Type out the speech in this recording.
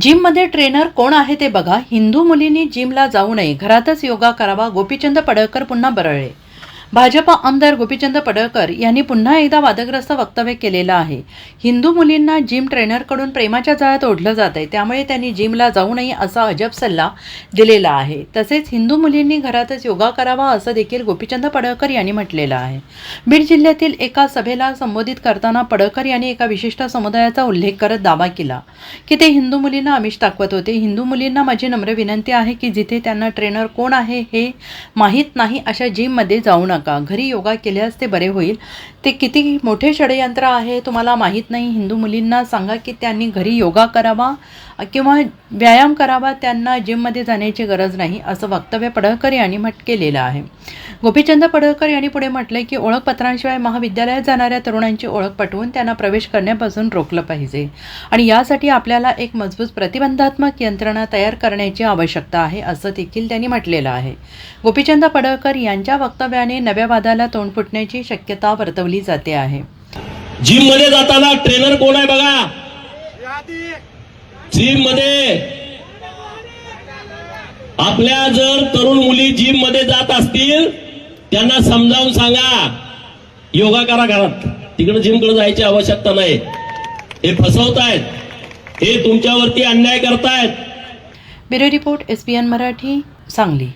जिममध्ये ट्रेनर कोण आहे ते बघा. हिंदू मुलींनी जिमला जाऊ नये. घरातच योगा करावा. गोपीचंद पडळकर पुन्हा बरळले. भाजपा आमदार गोपीचंद पडळकर यांनी पुन्हा एकदा वादग्रस्त वक्तव्य केलेलं आहे. हिंदू मुलींना जिम ट्रेनरकडून प्रेमाच्या जाळ्यात ओढलं जात आहे त्यामुळे त्यांनी जिमला जाऊ नये असा अजब सल्ला दिलेला आहे. तसेच हिंदू मुलींनी घरातच योगा करावा असं देखील गोपीचंद पडळकर यांनी म्हटलेलं आहे. बीड जिल्ह्यातील एका सभेला संबोधित करताना पडळकर यांनी एका विशिष्ट समुदायाचा उल्लेख करत दावा केला की ते हिंदू मुलींना आमिष दाखवत होते. हिंदू मुलींना माझी नम्र विनंती आहे की जिथे त्यांना ट्रेनर कोण आहे हे माहीत नाही अशा जिममध्ये जाऊ नका. घरी योगा केल्यास ते बरे होईल. ते किती मोठे षडयंत्र आहे तुम्हाला माहीत नाही. हिंदू मुलींना सांगा की त्यांनी घरी योगा करावा किंवा व्यायाम करावा. त्यांना जिममध्ये जाण्याची गरज नाही असं वक्तव्य पडळकर यांनी म्हट केलेलं आहे. गोपीचंद पडळकर यांनी पुढे म्हटलंय की ओळखपत्रांशिवाय महाविद्यालयात जाणाऱ्या तरुणांची ओळख पटवून त्यांना प्रवेश करण्यापासून रोखलं पाहिजे. आणि यासाठी आपल्याला एक मजबूत प्रतिबंधात्मक यंत्रणा तयार करण्याची आवश्यकता आहे असं देखील त्यांनी म्हटलेलं आहे. गोपीचंद पडळकर यांच्या वक्तव्याने नव्या वादाला तोंड फुटण्याची शक्यता वर्तवली जाते आहे. जिममध्ये जाताना ट्रेनर कोण आहे बघा? जिममध्ये आपल्या जर तरुण मुली जिममध्ये जात असतील त्यांना समजावून सांगा. योगा करा घरात. तिकडे जिमकडे जायची आवश्यकता नाही. हे फसवतायत. हे तुमच्यावरती अन्याय करतायत. Bureau report S P N Marathi Sangli.